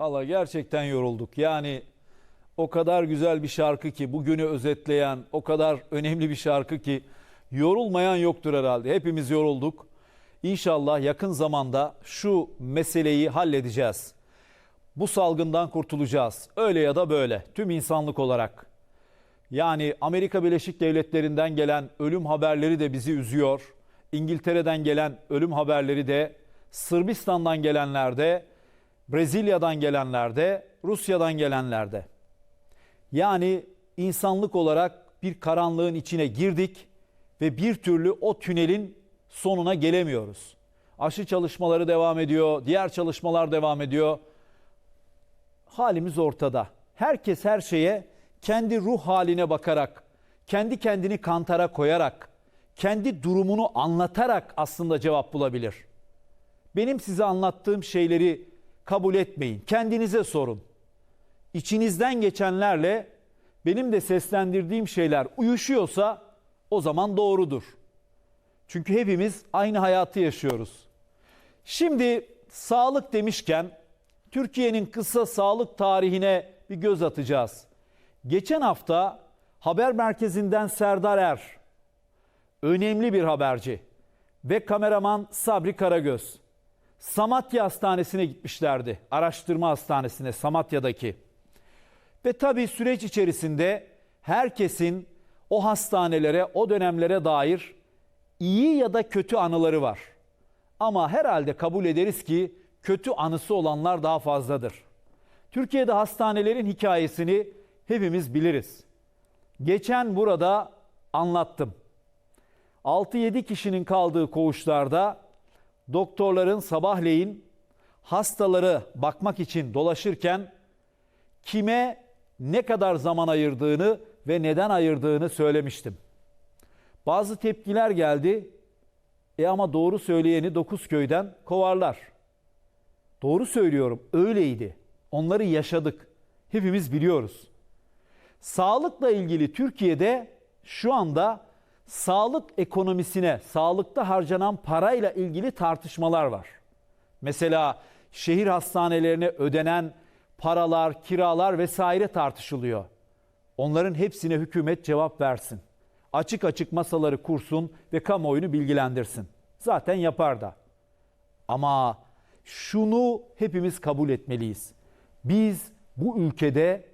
Valla gerçekten yorulduk. Yani o kadar güzel bir şarkı ki bugünü özetleyen o kadar önemli bir şarkı ki yorulmayan yoktur herhalde. Hepimiz yorulduk. İnşallah yakın zamanda şu meseleyi halledeceğiz. Bu salgından kurtulacağız. Öyle ya da böyle tüm insanlık olarak. Yani Amerika Birleşik Devletleri'nden gelen ölüm haberleri de bizi üzüyor. İngiltere'den gelen ölüm haberleri de, Sırbistan'dan gelenler de, Brezilya'dan gelenler de, Rusya'dan gelenler de. Yani insanlık olarak bir karanlığın içine girdik ve bir türlü o tünelin sonuna gelemiyoruz. Aşı çalışmaları devam ediyor, diğer çalışmalar devam ediyor. Halimiz ortada. Herkes her şeye kendi ruh haline bakarak, kendi kendini kantara koyarak, kendi durumunu anlatarak aslında cevap bulabilir. Benim size anlattığım şeyleri kabul etmeyin. Kendinize sorun. İçinizden geçenlerle benim de seslendirdiğim şeyler uyuşuyorsa o zaman doğrudur. Çünkü hepimiz aynı hayatı yaşıyoruz. Şimdi sağlık demişken Türkiye'nin kısa sağlık tarihine bir göz atacağız. Geçen hafta haber merkezinden Serdar Er, önemli bir haberci ve kameraman Sabri Karagöz Samatya Hastanesi'ne gitmişlerdi. Araştırma hastanesine Samatya'daki. Ve tabii süreç içerisinde herkesin o hastanelere, o dönemlere dair iyi ya da kötü anıları var. Ama herhalde kabul ederiz ki kötü anısı olanlar daha fazladır. Türkiye'de hastanelerin hikayesini hepimiz biliriz. Geçen burada anlattım. 6-7 kişinin kaldığı koğuşlarda doktorların sabahleyin hastaları bakmak için dolaşırken kime ne kadar zaman ayırdığını ve neden ayırdığını söylemiştim. Bazı tepkiler geldi. E ama doğru söyleyeni dokuz köyden kovarlar. Doğru söylüyorum öyleydi. Onları yaşadık. Hepimiz biliyoruz. Sağlıkla ilgili Türkiye'de şu anda sağlık ekonomisine, sağlıkta harcanan parayla ilgili tartışmalar var. Mesela şehir hastanelerine ödenen paralar, kiralar vesaire tartışılıyor. Onların hepsine hükümet cevap versin. Açık açık masaları kursun ve kamuoyunu bilgilendirsin. Zaten yapar da. Ama şunu hepimiz kabul etmeliyiz. Biz bu ülkede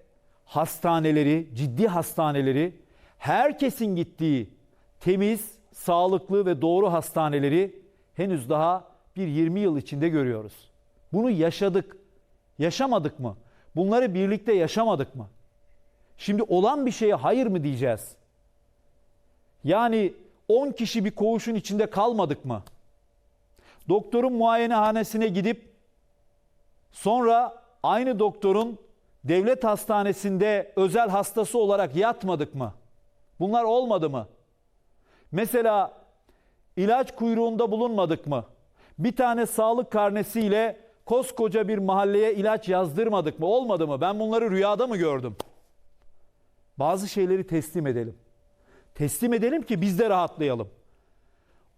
hastaneleri, ciddi hastaneleri, herkesin gittiği temiz, sağlıklı ve doğru hastaneleri henüz daha bir 20 yıl içinde görüyoruz. Bunu yaşadık. Yaşamadık mı? Bunları birlikte yaşamadık mı? Şimdi olan bir şeye hayır mı diyeceğiz? Yani 10 kişi bir koğuşun içinde kalmadık mı? Doktorun muayenehanesine gidip sonra aynı doktorun devlet hastanesinde özel hastası olarak yatmadık mı? Bunlar olmadı mı? Mesela ilaç kuyruğunda bulunmadık mı? Bir tane sağlık karnesiyle koskoca bir mahalleye ilaç yazdırmadık mı? Olmadı mı? Ben bunları rüyada mı gördüm? Bazı şeyleri teslim edelim. Teslim edelim ki biz de rahatlayalım.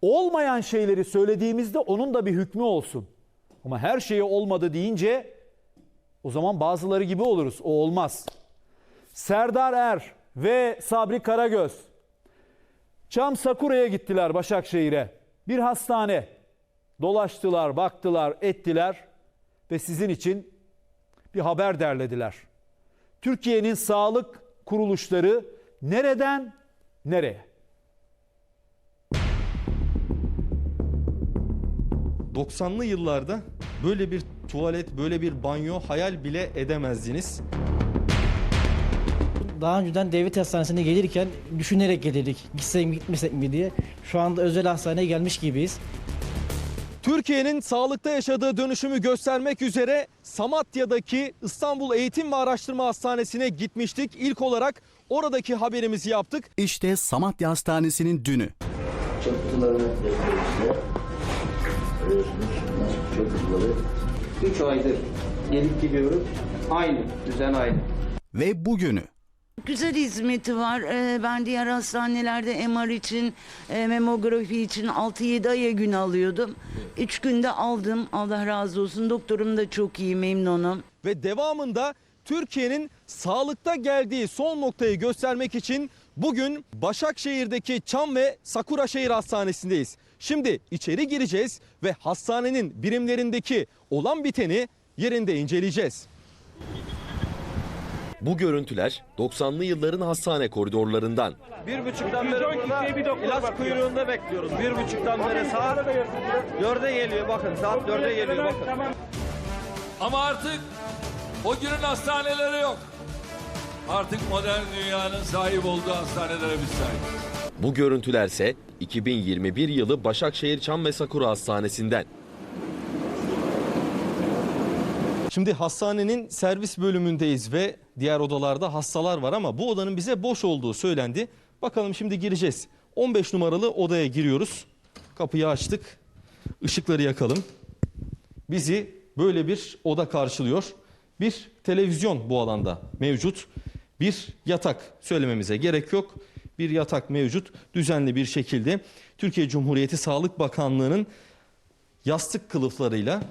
Olmayan şeyleri söylediğimizde onun da bir hükmü olsun. Ama her şeyi olmadı deyince o zaman bazıları gibi oluruz. O olmaz. Serdar Er ve Sabri Karagöz Çam Sakura'ya gittiler Başakşehir'e. Bir hastane. Dolaştılar, baktılar, ettiler ve sizin için bir haber derlediler. Türkiye'nin sağlık kuruluşları nereden nereye? 90'lı yıllarda böyle bir tuvalet, böyle bir banyo hayal bile edemezdiniz. Daha önceden devlet hastanesine gelirken düşünerek gelirdik. Gitsek mi gitmesek mi diye. Şu anda özel hastaneye gelmiş gibiyiz. Türkiye'nin sağlıkta yaşadığı dönüşümü göstermek üzere Samatya'daki İstanbul Eğitim ve Araştırma Hastanesi'ne gitmiştik. İlk olarak oradaki haberimizi yaptık. İşte Samatya Hastanesi'nin dünü. Çöp kutularını bekliyoruz size. Görüyorsunuz bunlar çöp kutuları. 3 aydır gelip gidiyoruz. Aynı, düzen aynı. Ve bugünü. Güzel hizmeti var. Ee, Ben diğer hastanelerde MR için, e, memografi için 6-7 aya gün alıyordum. 3 günde aldım. Allah razı olsun. Doktorum da çok iyi, memnunum. Ve devamında Türkiye'nin sağlıkta geldiği son noktayı göstermek için bugün Başakşehir'deki Çam ve Sakura Şehir Hastanesi'ndeyiz. Şimdi içeri gireceğiz ve hastanenin birimlerindeki olan biteni yerinde inceleyeceğiz. Bu görüntüler 90'lı yılların hastane koridorlarından. Bir buçuktan beri burada ilaç kuyruğunda bekliyoruz. Bir buçuktan beri saat dörde geliyor bakın saat dörde geliyor bakın. Ama artık o günün hastaneleri yok. Artık modern dünyanın sahip olduğu hastanelere biz sahibiz. Bu görüntülerse 2021 yılı Başakşehir Çam ve Sakura Hastanesi'nden. Şimdi hastanenin servis bölümündeyiz ve diğer odalarda hastalar var ama bu odanın bize boş olduğu söylendi. Bakalım şimdi gireceğiz. 15 numaralı odaya giriyoruz. Kapıyı açtık. Işıkları yakalım. Bizi böyle bir oda karşılıyor. Bir televizyon bu alanda mevcut. Bir yatak söylememize gerek yok. Bir yatak mevcut düzenli bir şekilde. Türkiye Cumhuriyeti Sağlık Bakanlığı'nın yastık kılıflarıyla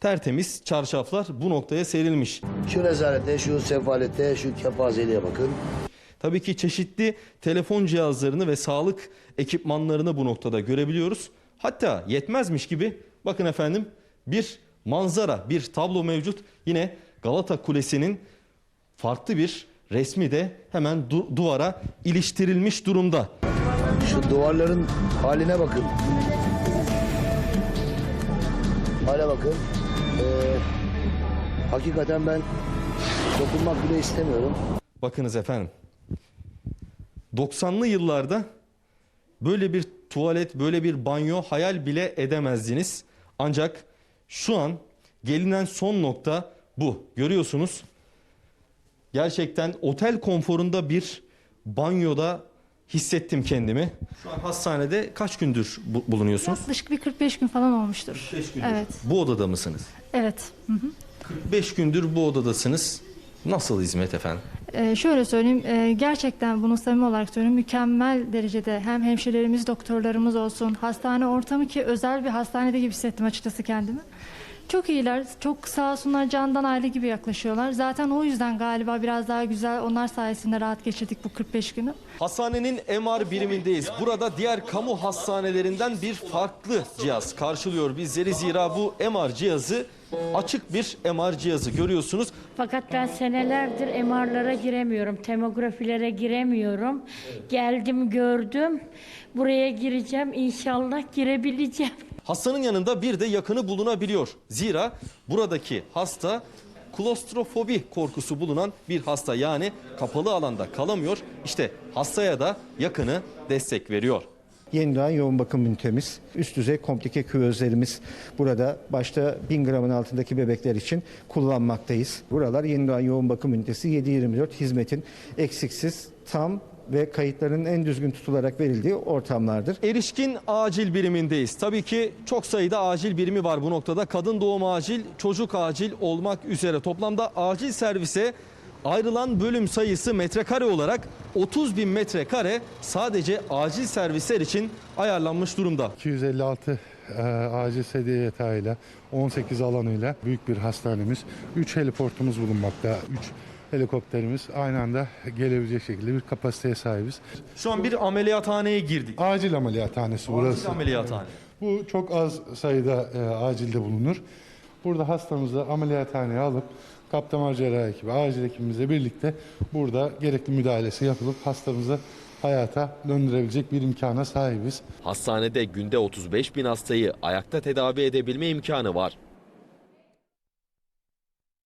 tertemiz çarşaflar bu noktaya serilmiş. Şu rezalete, şu sefalete, şu kepazeliğe bakın. Tabii ki çeşitli telefon cihazlarını ve sağlık ekipmanlarını bu noktada görebiliyoruz. Hatta yetmezmiş gibi bakın efendim bir manzara, bir tablo mevcut. Yine Galata Kulesi'nin farklı bir resmi de hemen du- duvara iliştirilmiş durumda. Şu duvarların haline bakın. Hale bakın. Ee, hakikaten ben dokunmak bile istemiyorum. Bakınız efendim. 90'lı yıllarda böyle bir tuvalet, böyle bir banyo hayal bile edemezdiniz. Ancak şu an gelinen son nokta bu. Görüyorsunuz. Gerçekten otel konforunda bir banyoda hissettim kendimi. Şu an hastanede kaç gündür bu- bulunuyorsunuz? Yaklaşık bir 45 gün falan olmuştur. 5 gündür. Evet. Bu odada mısınız? Evet. Hı hı. 5 gündür bu odadasınız. Nasıl hizmet efendim? Ee, şöyle söyleyeyim, e, gerçekten bunu samimi olarak söylüyorum. Mükemmel derecede hem hemşirelerimiz, doktorlarımız olsun, hastane ortamı ki özel bir hastanede gibi hissettim açıkçası kendimi. Çok iyiler, çok sağ olsunlar candan aile gibi yaklaşıyorlar. Zaten o yüzden galiba biraz daha güzel, onlar sayesinde rahat geçirdik bu 45 günü. Hastanenin MR birimindeyiz. Burada diğer kamu hastanelerinden bir farklı cihaz karşılıyor bizleri. Zira bu MR cihazı açık bir MR cihazı görüyorsunuz. Fakat ben senelerdir MR'lara giremiyorum, tomografilere giremiyorum. Geldim gördüm. Buraya gireceğim inşallah girebileceğim. Hastanın yanında bir de yakını bulunabiliyor. Zira buradaki hasta klostrofobi korkusu bulunan bir hasta yani kapalı alanda kalamıyor. İşte hastaya da yakını destek veriyor. Yeniden yoğun bakım ünitemiz, üst düzey komplike küvezlerimiz burada başta 1000 gramın altındaki bebekler için kullanmaktayız. Buralar yeniden yoğun bakım ünitesi 7-24 hizmetin eksiksiz, tam ve kayıtların en düzgün tutularak verildiği ortamlardır. Erişkin acil birimindeyiz. Tabii ki çok sayıda acil birimi var bu noktada. Kadın doğum acil, çocuk acil olmak üzere. Toplamda acil servise ayrılan bölüm sayısı metrekare olarak 30 bin metrekare sadece acil servisler için ayarlanmış durumda. 256 e, acil sedye yatağıyla 18 alanıyla büyük bir hastanemiz. 3 heliportumuz bulunmakta. 3 helikopterimiz aynı anda gelebilecek şekilde bir kapasiteye sahibiz. Şu an bir ameliyathaneye girdik. Acil ameliyathanesi Acil burası. ameliyathane. Bu çok az sayıda e, acilde bulunur. Burada hastamızı ameliyathaneye alıp kaptan cerrahi ekibi, acil ekibimizle birlikte burada gerekli müdahalesi yapılıp hastamızı hayata döndürebilecek bir imkana sahibiz. Hastanede günde 35 bin hastayı ayakta tedavi edebilme imkanı var.